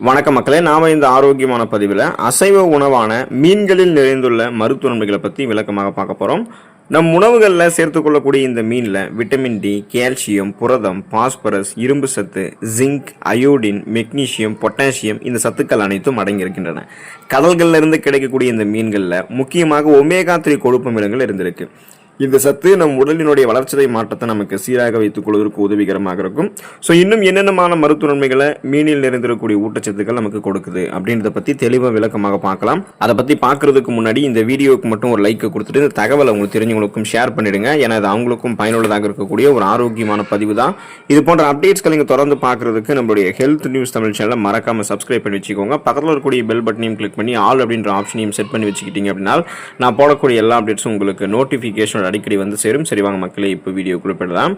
வணக்கம் மக்களே நாம இந்த ஆரோக்கியமான பதிவில் அசைவ உணவான மீன்களில் நிறைந்துள்ள மருத்துவ நன்மைகளை பற்றி விளக்கமாக பார்க்க போகிறோம் நம் உணவுகளில் சேர்த்துக்கொள்ளக்கூடிய இந்த மீனில் விட்டமின் டி கால்சியம் புரதம் பாஸ்பரஸ் இரும்பு சத்து ஜிங்க் அயோடின் மெக்னீசியம் பொட்டாசியம் இந்த சத்துக்கள் அனைத்தும் அடங்கியிருக்கின்றன. கடல்களிலிருந்து கிடைக்கக்கூடிய இந்த மீன்களில் முக்கியமாக ஒமேகா த்ரீ கொழுப்பு அமிலங்கள் இருந்திருக்கு. இந்த சத்து நம் உடலினுடைய வளர்ச்சிதை மாற்றத்தை நமக்கு சீராக வைத்துக் கொள்வதற்கு உதவிகரமாக இருக்கும். ஸோ இன்னும் என்னென்னமான மருத்துவ நன்மைகளை மீனில் நிறைந்திருக்கக்கூடிய ஊட்டச்சத்துக்கள் நமக்கு கொடுக்குது அப்படின்றத பற்றி தெளிவாக விளக்கமாக பார்க்கலாம். அதை பற்றி பார்க்கறதுக்கு முன்னாடி இந்த வீடியோவுக்கு மட்டும் ஒரு லைக் கொடுத்துட்டு இந்த தகவலை உங்களுக்கு தெரிஞ்சவங்களுக்கும் ஷேர் பண்ணிடுங்க. ஏன்னா அது அவங்களுக்கும் பயனுள்ளதாக இருக்கக்கூடிய ஒரு ஆரோக்கியமான பதிவு தான். இது போன்ற அப்டேட்ஸ்களை நீங்கள் தொடர்ந்து பார்க்கறதுக்கு நம்மளுடைய ஹெல்த் நியூஸ் தமிழ் சேனலை மறக்காம சப்ஸ்கிரைப் பண்ணி வச்சுக்கோங்க. பக்கத்தில் இருக்கக்கூடிய பெல் பட்டனையும் கிளிக் பண்ணி ஆல் அப்படின்ற ஆப்ஷனையும் செட் பண்ணி வச்சுக்கிட்டீங்க அப்படின்னா நான் போடக்கூடிய எல்லா அப்டேட்ஸும் உங்களுக்கு நோட்டிஃபிகேஷன் அடிக்கடி வந்து சேரும். சரி வாங்க மக்களே இப்போ வீடியோ குறிப்பிடலாம்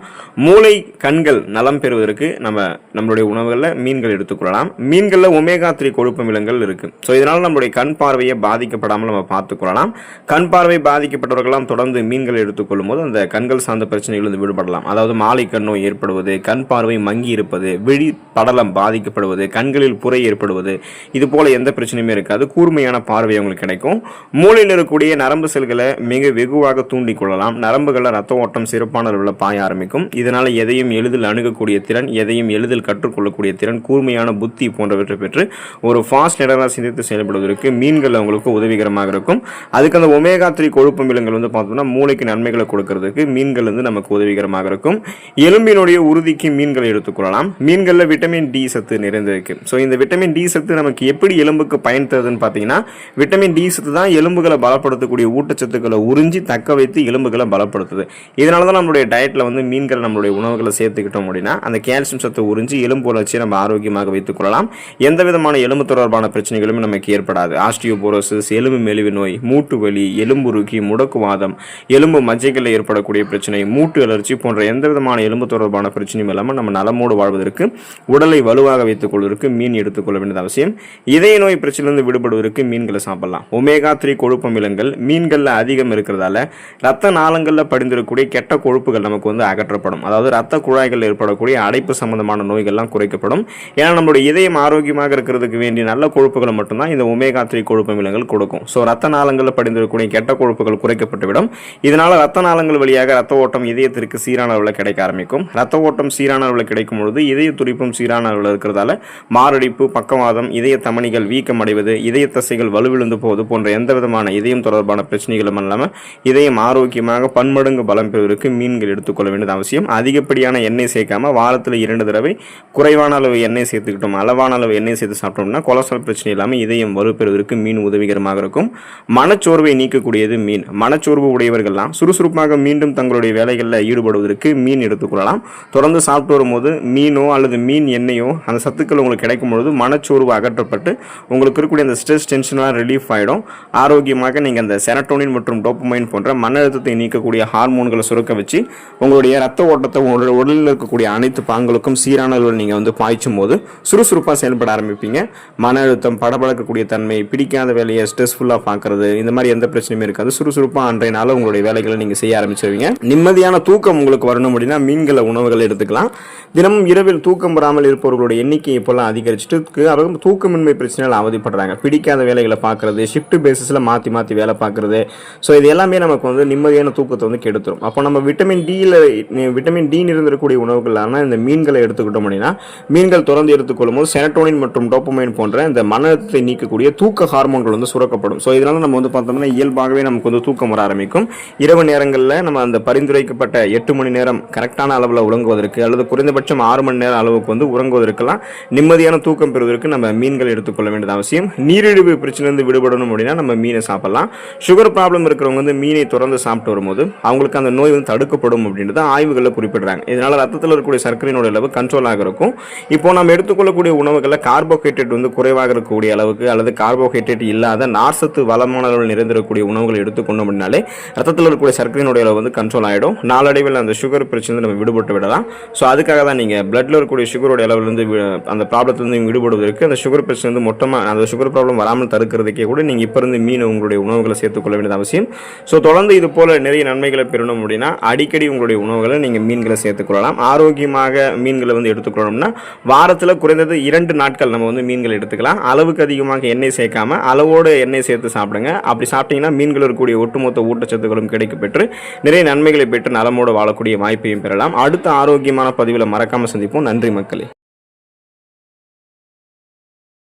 மூளை கண்கள் நலம் பெறுவதற்கு நம்ம நம்மளுடைய உணவுகளில் மீன்கள் எடுத்துக்கொள்ளலாம் மீன்களில் ஒமேகா த்ரீ கொழுப்பு மிலங்கள் இருக்குது ஸோ இதனால் நம்மளுடைய கண் பார்வையை பாதிக்கப்படாமல் நம்ம பார்த்துக்கொள்ளலாம் கண் பார்வை பாதிக்கப்பட்டவர்கள்லாம் தொடர்ந்து மீன்கள் எடுத்துக்கொள்ளும் போது அந்த கண்கள் சார்ந்த பிரச்சனைகள் வந்து விடுபடலாம். அதாவது மாலை கண் நோய் ஏற்படுவது கண் பார்வை மங்கி இருப்பது விழி படலம் பாதிக்கப்படுவது கண்களில் புரை ஏற்படுவது இது போல எந்த பிரச்சனையுமே இருக்காது. கூர்மையான பார்வை அவங்களுக்கு கிடைக்கும். மூளையில் இருக்கக்கூடிய நரம்பு செல்களை மிக வெகுவாக தூண்டிக்கொள்ளலாம் கொள்ளலாம் நரம்புகளில் ரத்த ஓட்டம் சிறப்பான அளவில் பாய ஆரம்பிக்கும். இதனால் எதையும் எளிதில் அணுகக்கூடிய திறன் எதையும் எளிதில் கற்றுக்கொள்ளக்கூடிய திறன் கூர்மையான புத்தி போன்றவற்றை பெற்று ஒரு ஃபாஸ்ட் நிறராக சிந்தித்து செயல்படுவதற்கு மீன்கள் அவங்களுக்கு உதவிகரமாக இருக்கும். அதுக்கு அந்த ஒமேகா த்ரீ கொழுப்பு மிலங்கள் வந்து பார்த்தோம்னா மூளைக்கு நன்மைகளை கொடுக்கறதுக்கு மீன்கள் வந்து நமக்கு உதவிகரமாக இருக்கும். எலும்பினுடைய உறுதிக்கு மீன்களை எடுத்துக்கொள்ளலாம் மீன்களில் விட்டமின் டி சத்து நிறைந்திருக்கு ஸோ இந்த விட்டமின் டி சத்து நமக்கு எப்படி எலும்புக்கு பயன் தருதுன்னு பார்த்தீங்கன்னா விட்டமின் டி சத்து தான் எலும்புகளை பலப்படுத்தக்கூடிய ஊட்டச்சத்துக்களை உறிஞ்சி தக்க வைத்து எலும்பு உறுப்புகளை பலப்படுத்துது. இதனால தான் நம்மளுடைய டயட்டில் வந்து மீன்கள் நம்மளுடைய உணவுகளை சேர்த்துக்கிட்டோம் அப்படின்னா அந்த கேல்சியம் சத்து உறிஞ்சி எலும்பு வளர்ச்சியை நம்ம ஆரோக்கியமாக வைத்துக் கொள்ளலாம். எந்த விதமான எலும்பு தொடர்பான பிரச்சனைகளும் நமக்கு ஏற்படாது. ஆஸ்டியோபோரோசிஸ் எலும்பு மெலிவு நோய் மூட்டு வலி எலும்புருக்கி முடக்குவாதம் எலும்பு மஜ்ஜைகளில் ஏற்படக்கூடிய பிரச்சனை மூட்டு அலர்ச்சி போன்ற எந்த விதமான எலும்பு தொடர்பான பிரச்சனையும் இல்லாமல் நம்ம நலமோடு வாழ்வதற்கு உடலை வலுவாக வைத்துக் கொள்வதற்கு மீன் எடுத்துக்கொள்ள வேண்டியது அவசியம். இதய நோய் பிரச்சனையிலிருந்து விடுபடுவதற்கு மீன்களை சாப்பிடலாம். ஒமேகா த்ரீ கொழுப்பமிலங்கள் மீன்களில் அதிகம் இருக்கிறதால ரத்த நாளங்களில் படிந்திருக்கக்கூடிய கெட்ட கொழுப்புகள் நமக்கு வந்து அகற்றப்படும். அதாவது ரத்த குழாய்கள் ஏற்படக்கூடிய அடைப்பு சம்பந்தமான நோய்கள்லாம் குறைக்கப்படும். ஏன்னா நம்மளுடைய இதயம் ஆரோக்கியமாக இருக்கிறதுக்கு வேண்டிய நல்ல கொழுப்புகளை மட்டும்தான் இந்த ஒமேகா த்ரீ கொழுப்பு அமிலங்கள் கொடுக்கும். ஸோ ரத்த நாளங்களில் படிந்திருக்கக்கூடிய கெட்ட கொழுப்புகள் குறைக்கப்பட்டுவிடும். இதனால் ரத்த நாளங்கள் வழியாக ரத்த ஓட்டம் இதயத்திற்கு சீரான அளவில் கிடைக்க ஆரம்பிக்கும். ரத்த ஓட்டம் சீரான அளவில் கிடைக்கும் பொழுது இதய துடிப்பும் சீரான அளவில் இருக்கிறதால மாரடைப்பு பக்கவாதம் இதய தமணிகள் வீக்கம் அடைவது இதய தசைகள் வலுவிழுந்து போவது போன்ற எந்த விதமான இதயம் தொடர்பான பிரச்சனைகளும் இல்லாமல் இதயம் ஆரோக்கியமாக பன்மடங்கு பலம் பெறுவதற்கு மீன்கள் எடுத்துக்கொள்ள வேண்டியது அவசியம். அதிகப்படியான எண்ணெய் சேர்க்காம வாரத்தில் இரண்டு தடவை குறைவான அளவு எண்ணெய் சேர்த்துக்கிட்டோம். அளவான அளவு எண்ணெய் சேர்த்து சாப்பிட்டோம்னா கொலஸ்ட்ரால் பிரச்சனை இல்லாமல் இதயம் வலுப்பெறுவதற்கு மீன் உதவிகரமாக இருக்கும். மனச்சோர்வை நீக்கக்கூடியது மீன். மனச்சோர்வு உடையவர்கள்லாம் சுறுசுறுப்பாக மீண்டும் தங்களுடைய வேலைகளில் ஈடுபடுவதற்கு மீன் எடுத்துக்கொள்ளலாம் தொடர்ந்து சாப்பிட்டு வரும்போது மீனோ அல்லது மீன் எண்ணெயோ அந்த சத்துக்கள் உங்களுக்கு கிடைக்கும் பொழுது மனச்சோர்வு அகற்றப்பட்டு உங்களுக்கு இருக்கக்கூடிய அந்த ஸ்ட்ரெஸ் டென்ஷன்லாம் ரிலீஃப் ஆகிடும் ஆரோக்கியமாக நீங்கள் அந்த செரட்டோனின் மற்றும் டோப்பமைன் போன்ற மன அழுத்தத்தை நீக்கக்கூடிய ஹார்மோன்களை சுரக்க வச்சு உங்களுடைய ரத்த ஓட்டத்தை உங்களுடைய உடலில் இருக்கக்கூடிய அனைத்து பாங்களுக்கும் சீரானவர்கள் நீங்கள் வந்து பாய்ச்சும் போது சுறுசுறுப்பாக செயல்பட ஆரம்பிப்பீங்க. மன அழுத்தம் படபடக்கக்கூடிய தன்மை பிடிக்காத வேலையை ஸ்ட்ரெஸ்ஃபுல்லாக பார்க்கறது இந்த மாதிரி எந்த பிரச்சனையும் இருக்காது. சுறுசுறுப்பாக அன்றைய நாள் உங்களுடைய வேலைகளை நீங்கள் செய்ய ஆரம்பிச்சிருவீங்க. நிம்மதியான தூக்கம் உங்களுக்கு வரணும் அப்படின்னா மீன்களை உணவுகளை எடுத்துக்கலாம். தினமும் இரவில் தூக்கம் வராமல் இருப்பவர்களுடைய எண்ணிக்கை இப்போல்லாம் அதிகரிச்சுட்டு அவங்க தூக்கமின்மை பிரச்சனைகள் அவதிப்படுறாங்க. பிடிக்காத வேலைகளை பார்க்கறது ஷிஃப்ட் பேசிஸில் மாற்றி மாற்றி வேலை பார்க்கறது. ஸோ இது எல்லாமே நமக்கு வந்து நிம்மதியான தூக்கத்தை வந்து கெடுத்துரும். அப்போ நம்ம விட்டமின் டியில் விட்டமின் டி இருந்திருக்கக்கூடிய உணவுகளான இந்த மீன்களை எடுத்துக்கிட்டோம் அப்படின்னா மீன்கள் தொடர்ந்து எடுத்துக்கொள்ளும் போது செனட்டோனின் மற்றும் டோப்பமைன் போன்ற இந்த மன அழுத்தத்தை நீக்கக்கூடிய தூக்க ஹார்மோன்கள் வந்து சுரக்கப்படும். ஸோ இதனால நம்ம வந்து பார்த்தோம்னா இயல்பாகவே நமக்கு வந்து தூக்கம் வர ஆரம்பிக்கும். இரவு நேரங்களில் நம்ம அந்த பரிந்துரைக்கப்பட்ட எட்டு மணி நேரம் கரெக்டான அளவில் உறங்குவதற்கு அல்லது குறைந்தபட்சம் ஆறு மணி நேரம் அளவுக்கு வந்து உறங்குவதற்கெல்லாம் நிம்மதியான தூக்கம் பெறுவதற்கு நம்ம மீன்கள் எடுத்துக்கொள்ள வேண்டியது அவசியம். நீரிழிவு பிரச்சனையிலிருந்து விடுபடணும் அப்படின்னா நம்ம மீனை சாப்பிடலாம். சுகர் ப்ராப்ளம் இருக்கிறவங்க வந்து மீனை தொடர்ந்து சாப்பிட்டு வரும்போது அவங்களுக்கு அந்த நோய் வந்து தடுக்கப்படும் அப்படின்றத ஆய்வுகளில் குறிப்பிடுறாங்க. இதனால் ரத்தத்தில் இருக்கக்கூடிய சர்க்கரையினோட அளவு கண்ட்ரோலாக இருக்கும். இப்போ நம்ம எடுத்துக்கொள்ளக்கூடிய உணவுகளில் கார்போஹைட்ரேட் வந்து குறைவாக இருக்கக்கூடிய அளவுக்கு அல்லது கார்போஹைட்ரேட் இல்லாத நார்சத்து வளமான அளவில் நிறைந்திருக்கக்கூடிய உணவுகளை எடுத்துக்கொண்டோம் அப்படின்னாலே ரத்தத்தில் இருக்கக்கூடிய சர்க்கரையினுடைய அளவு வந்து கண்ட்ரோல் ஆகிடும் நாளடைவில் அந்த சுகர் பிரச்சனை நம்ம விடுபட்டு விடலாம். ஸோ அதுக்காக தான் நீங்கள் பிளட்டில் இருக்கக்கூடிய சுகருடைய அளவுலேருந்து அந்த ப்ராப்ளத்துலேருந்து விடுபடுவதற்கு அந்த சுகர் பிரச்சனை வந்து மொத்தமாக அந்த சுகர் ப்ராப்ளம் வராமல் தடுக்கிறதுக்கே கூட நீங்கள் இப்போ இருந்து மீன் உங்களுடைய உணவுகளை சேர்த்துக்கொள்ள வேண்டியது அவசியம். ஸோ தொடர்ந்து இது போல் நிறைய நன்மைகளை பெறணும் அப்படின்னா அடிக்கடி உங்களுடைய உணவுகளை நீங்கள் மீன்களை சேர்த்துக்கொள்ளலாம் ஆரோக்கியமாக மீன்களை வந்து எடுத்துக்கொள்ளணும்னா வாரத்தில் குறைந்தது இரண்டு நாட்கள் நம்ம வந்து மீன்கள் எடுத்துக்கலாம். அளவுக்கு அதிகமாக எண்ணெய் சேர்க்காம அளவோடு எண்ணெய் சேர்த்து சாப்பிடுங்க. அப்படி சாப்பிட்டீங்கன்னா மீன்கள் இருக்கக்கூடிய ஒட்டுமொத்த ஊட்டச்சத்துக்களும் கிடைக்கப்பெற்று நிறைய நன்மைகளை பெற்று நலமோடு வாழக்கூடிய வாய்ப்பையும் பெறலாம். அடுத்த ஆரோக்கியமான பதிவில் மறக்காமல் சந்திப்போம். நன்றி மக்களே.